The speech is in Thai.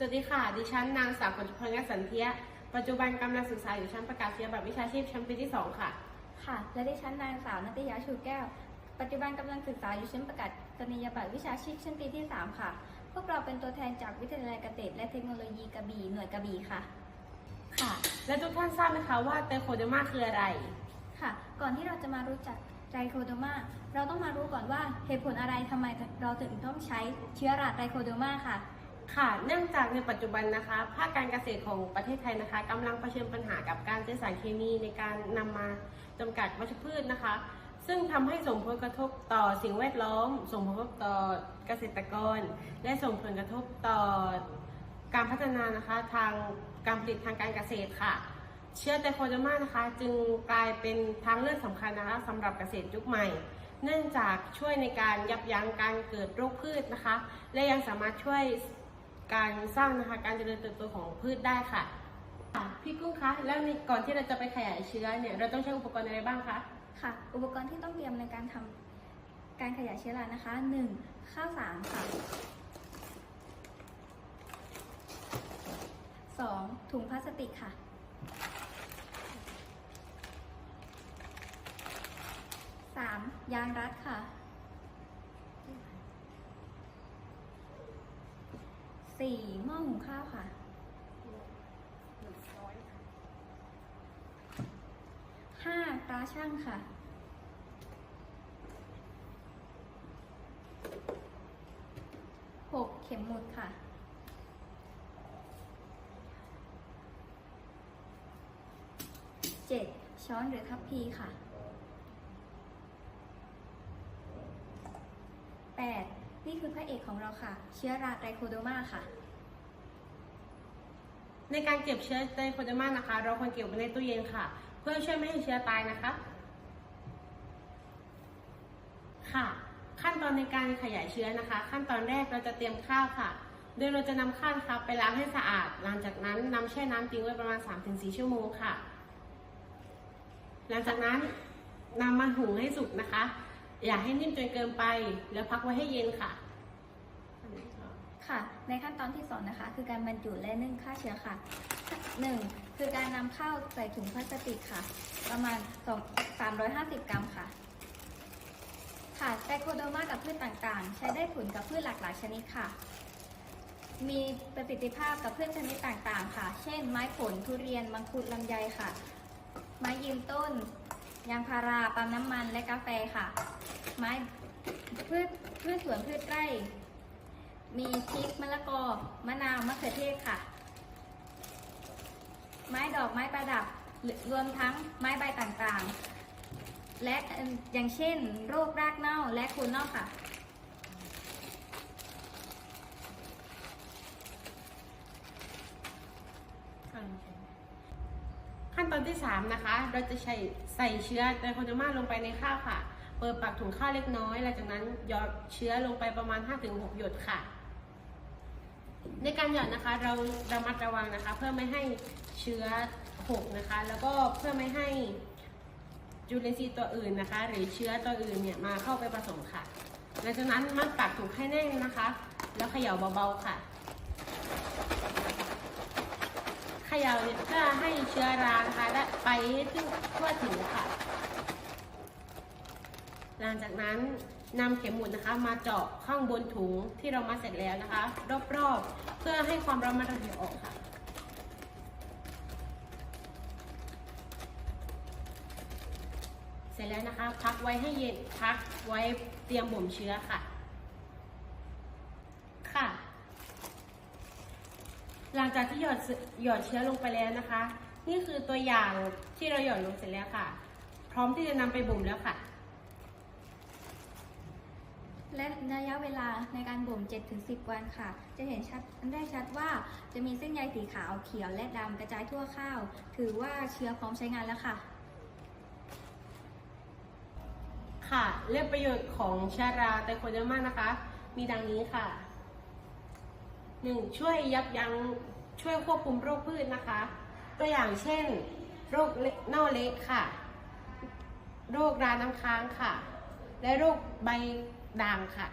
สวัสดีค่ะ ดิฉันนางสาวกฤษพลสันเทีย ปัจจุบันกำลังศึกษาอยู่ชั้นประกาศนียบัตรวิชาชีพชั้นปีที่ 2 ค่ะ ค่ะ และดิฉันนางสาวนัตยาชูแก้ว ปัจจุบันกำลังศึกษาอยู่ชั้นประกาศนียบัตรวิชาชีพชั้นปีที่ 3 ค่ะ พวกเราเป็นตัวแทนจากวิทยาลัยเกษตรและเทคโนโลยีกระบี่หน่วยกระบี่ค่ะ ค่ะ และทุกท่านทราบไหมคะว่าไตโคเดอร์มาคืออะไร ค่ะ ก่อนที่เราจะมารู้จักไตรโคโดมา เราต้องมารู้ก่อนว่าเหตุผลอะไรทำไมเราถึงต้องใช้เชื้อราไตรโคโดมาค่ะ ค่ะเนื่องจากในปัจจุบันนะคะ ภาคการเกษตรของประเทศไทยนะคะกำลังเผชิญปัญหากับการใช้สารเคมีในการนำมาจำกัดวัชพืชนะคะ ซึ่งทำให้ส่งผลกระทบต่อสิ่งแวดล้อม ส่งผลกระทบต่อเกษตรกร และส่งผลกระทบต่อการพัฒนานะคะทางการผลิตทางการเกษตรค่ะ เชื้อไตโคเดอร์มานะคะ จึงกลายเป็นทางเลือกสำคัญนะคะสำหรับเกษตรยุคใหม่เนื่องจากช่วยในการยับยั้งการเกิดโรคพืชนะคะ และยังสามารถช่วย การสร้างนะคะ การเจริญเติบโตของพืชได้ค่ะ พี่กุ้งคะ แล้วในก่อนที่เราจะไปขยายเชื้อเนี่ย เราต้องใช้อุปกรณ์อะไรบ้างคะ ค่ะ อุปกรณ์ที่ต้องเตรียมในการทำการขยายเชื้อรานะคะ 1. ข้าวสารค่ะ 2. ถุงพลาสติกค่ะ 3. ยางรัดค่ะ 4. หม้อหุงข้าวค่ะ 5. ตราช่างค่ะ 6. เข็มหมุดค่ะ 7. ช้อนหรือทัพพีค่ะ 8. นี่คือพระเอกของเราค่ะ เชื้อราไตรโคโดมาค่ะ ในการเก็บเชื้อไตโคเดมานะคะ เราควรเก็บไว้ในตู้เย็นค่ะ เพื่อช่วยไม่ให้เชื้อตายนะคะ ค่ะ ขั้นตอนในการขยายเชื้อนะคะ ขั้นตอนแรกเราจะเตรียมข้าวค่ะ โดยเราจะนำข้าวนะคะไปล้างให้สะอาด หลังจากนั้นนำแช่น้ำทิ้งไว้ประมาณ 3-4 ชั่วโมงค่ะ หลังจากนั้นนำมาหุงให้สุกนะคะ อย่าให้นิ่มจนเกินไป แล้วพักไว้ให้เย็นค่ะ ค่ะ ในขั้นตอนที่ 2 นะคะ คือการบรรจุและนึ่งฆ่าเชื้อค่ะ 1. คือการนำข้าวใส่ถุงพลาสติกค่ะ ประมาณ 2 350 กรัมค่ะ ค่ะไตโคโดมากับพืชต่างๆ ใช้ได้ผลกับพืชหลากหลายชนิดค่ะ มีประสิทธิภาพกับพืชชนิดต่างๆ ค่ะ เช่น ไม้ผลทุเรียน มังคุดลำไยค่ะ ไม้ยืนต้น ยางพาราปาล์มน้ำมันและกาแฟค่ะ ไม้พืชพืชสวนพืชไร่ มีพริกมะละกอ มะนาวมะเขือเทศค่ะ ไม้ดอกไม้ประดับรวมทั้งไม้ใบต่างๆ และอย่างเช่น โรครากเน่าและโคนเน่าค่ะ ตอนที่ 3 นะคะ เราจะใส่ใส่เชื้อไตโคเดมาลงไปในข้าวค่ะ เปิดปากถุงข้าวเล็กน้อย หลังจากนั้นหยอดเชื้อลงไปประมาณ 5-6 หยดค่ะ ในการหยอดนะคะเราระมัดระวังนะคะ เพื่อไม่ให้เชื้อหกนะคะ แล้วก็เพื่อไม่ให้จุลินทรีย์ตัวอื่นนะคะ หรือเชื้อตัวอื่นเนี่ยมาเข้าไปผสมค่ะหลังจากนั้นมัดปากถุงให้แน่นนะคะ แล้วเขย่าเบาๆค่ะ เข ย่าเนี่ยเพื่อให้เชื้อรานะคะได้ไปให้ทั่วถึงค่ะ หลังจากนั้นนำเข็มหมุดนะคะ มาเจาะข้างบนถุงที่เรามาเสร็จแล้วนะคะ รอบๆ เพื่อให้ความร้อนมันระเหยออกค่ะเสร็จแล้วนะคะ พักไว้ให้เย็นพักไว้เตรียมบ่มเชื้อค่ะ หลั งจากที่หยอดเสหยอดเชื้อลงไปแล้วนะคะ นี่คือตัวอย่างที่เราหยอดลงเสร็จแล้วค่ะ พร้อมที่จะนำไปบ่มแล้วค่ะ และระยะเวลาในการบ่ม 7-10 วันค่ะ จะเห็นชัดได้ชัดว่าจะมีเส้นใยสีขาวเขียวและดำกระจายทั่วข้าว ถือว่าเชื้อพร้อมใช้งานแล้วค่ะค่ะเรื่องประโยชน์ของชาราไตโคเดอร์มานะคะ มีดังนี้ค่ะ 1. ช่วยยับยั้ง ช่วยควบคุมโรคพืชนะคะ ตัวอย่างเช่น โรคเละเน่าเล็กค่ะ โรคราน้ำค้างค่ะ และโรคใบด่างค่ะ